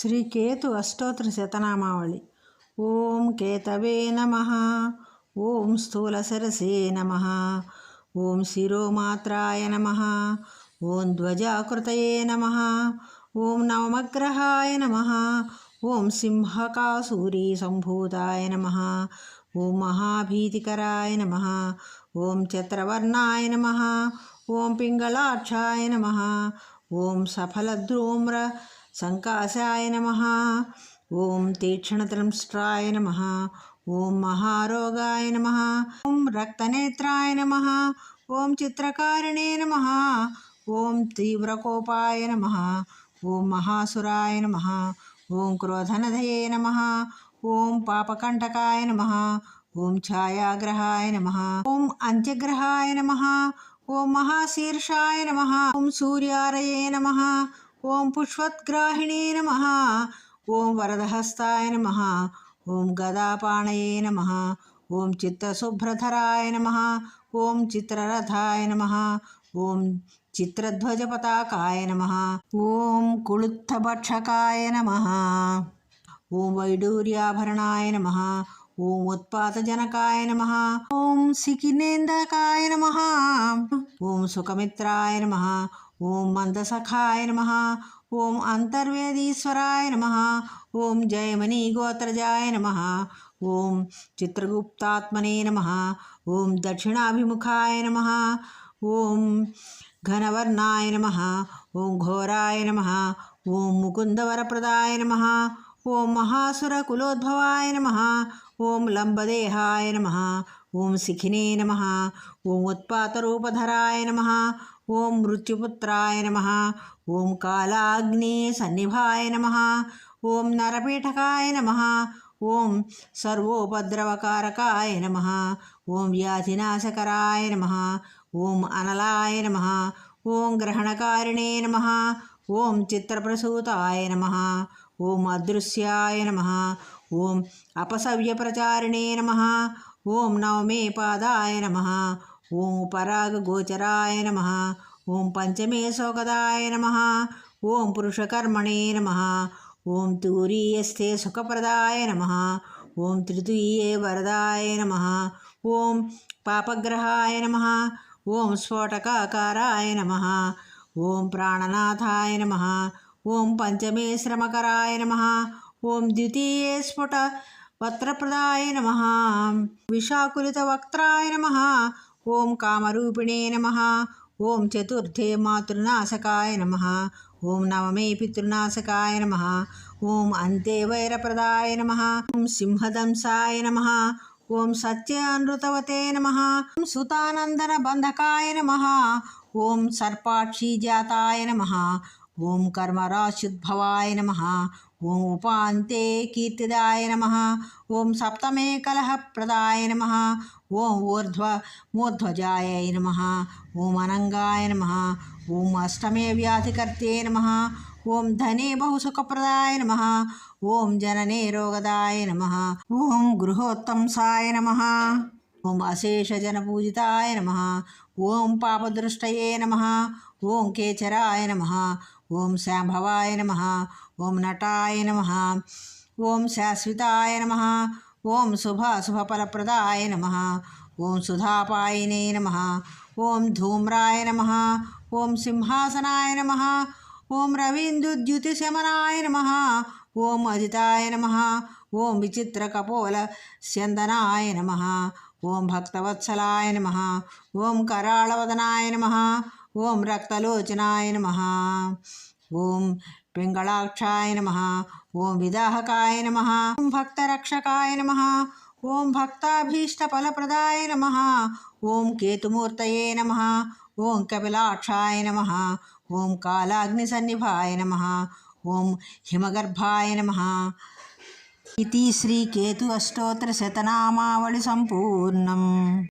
శ్రీ కేతు అష్టోత్తర శతనామావళి. ఓం కేతవే నమ. ఓం స్థూల సరసే నమ. ఓం శిరోమాత్రాయ నమ. ఓం ధ్వజాకృతయే నమ. ఓం నవమగ్రహాయ నమ. ఓం సింహకాసూరీ సంభూతాయ నమ. ఓం మహాభీతికరాయ నమ. ఓం చత్రవర్ణాయ నమ. ఓం పింగళాక్షాయ నమ. ఓం సఫలద్రోమ్ర సంకాశాయ నమ ఓం తీక్షణత్రంష్ట్రాయ నమ ఓం మహారోగాయ నమ ఓం రక్తనేత్రాయ నమ ఓం చిత్రకారిణే నమ ఓం తీవ్రకోపాయ నమ ఓం మహాసురాయ నమ ఓం క్రోధనధయే నమ ఓం పాపకంటకాయ నమ ఓం ఛాయాగ్రహాయ నమ ఓం అంత్యగ్రహాయ నమ ఓం మహాశీర్షాయ నమ ఓం సూర్యారయే నమ ఓం పుష్పద్గ్రాహిణే నమ ఓం వరదహస్తాయ నమ ఓం గదాపాణయే నమ ఓం చిత్తశుభ్రధరాయ నమ ఓం చిత్రరథాయ నమ ఓం చిత్రధ్వజపతాకాయ నమ ఓం కుళుత్థభక్షకాయ నమ ఓం వైడూర్యాభరణాయ నమ ఓం ఉత్పాతజనకాయ నమ ఓం సికినేందకాయ నమ ఓం సుఖమిత్రాయ నమ ఓం మందసఖాయ నమ ఓం అంతర్వేదీశ్వరాయ నమ ఓం జయమణి గోత్రజాయ నమ ఓం చిత్రగుప్తాత్మనే నమ ఓం దక్షిణాభిముఖాయ నమ ఓం ఘనవర్ణాయ నమ ఓం ఘోరాయ నమ ఓం ముకుందవరప్రదాయ నమ ఓం మహాసురకులోద్భవాయ నమ ఓం లంబదేహాయ నమ ఓం శిఖినే నమ ఓం ఉత్పాతరూపధరాయ నమ ఓం మృత్యుపుత్రాయ నమ ఓం కాలాగ్నే సన్నిభాయ నమ ఓం నరపీఠకాయ నమ ఓం సర్వోపద్రవకారకాయ నమ ఓం వ్యాధినాశకరాయ నమ ఓం అనలాయ నమ ఓం గ్రహణకారిణే నమ ఓం చిత్రప్రసూతాయ నమ ఓం అదృశ్యాయ నమ ఓం అపసవ్యప్రచారిణే నమ ఓం నవమే పాదాయ నమ ఓం పరాగ గోచరాయ నమ. ఓం పంచమే శోకదాయ నమ. ఓం పురుషకర్మణే నమ. ఓం తూరీయస్థే సుఖప్రదాయ నమ. ఓం తృతీయే వరదాయ నమ. ఓం పాపగ్రహాయ నమ. ఓం స్ఫోటకాకారాయ నమ. ఓం ప్రాణనాథాయ నమ. ఓం పంచమే శ్రమకరాయ నమ. ఓం ద్వితీయే స్ఫుట వత్రప్రదాయ నమ. విశాకులిత వక్త్రాయ నమ. ఓం కామరూపిణే నమ. ఓం చతుర్థే మాతృనాశకాయ నమ. ఓం నవమే పితృనాశకాయ నమ. ఓం అంతే వైరప్రదాయ నమ. ఓం సింహదంసాయ నమ. ఓం సత్యానృతవతే నమ. ఓం సుతానందన బంధకాయ నమ. ఓం సర్పాక్షీజాతాయ నమ. ఓం కర్మరాశుద్భవాయ నమ. ఓం ఉపాంతే కీర్తిదాయ నమ ఓం సప్తమే కలహప్రదాయ నమ ఓం ఊర్ధ్వ మూర్ధ్వజాయ నమ ఓం అనంగాయ నమ ఓం అష్టమే వ్యాధికర్తే నమ ఓం ధనే బహుసుఖప్రదాయ నమ ఓం జననే రోగదాయ నమ ఓం గృహోత్తంసాయ నమ ఓం అశేషజనపూజితాయ నమ ఓం పాపదృష్టయే నమ ఓం కేచరాయ నమ ఓం శాంభవాయ నమ ఓం నటాయ నమ ఓం శాశ్వతాయ నమ ఓం శుభాశుభఫలప్రదాయ నమ ఓం సుధాపాయనే నమ ఓం ధూమ్రాయ నమ ఓం సింహాసనాయ నమ ఓం రవీందుద్యుతిశమనాయ నమ ఓం అజితాయ నమ ఓం విచిత్రకపోల స్యందనాయ నమ ఓం భక్తవత్సలాయ నమ ఓం కరాళవదనాయ నమ ఓం రక్తలోచనాయ నమ. ఓం పింగళాక్షాయ నమ. ఓం విదాహకాయ నమ. ఓం భక్తరక్షకాయ నమ. ఓం భక్తాభీష్టఫలప్రదాయ నమ. ఓం కేతుమూర్తయే నమ. ఓం కపిలాక్షాయ నమ. ఓం కాలాగ్నిసన్నిభాయ నమ. ఓం హిమగర్భాయ నమ. ఇది శ్రీకేతు అష్టోత్తర శతనామావళి సంపూర్ణం.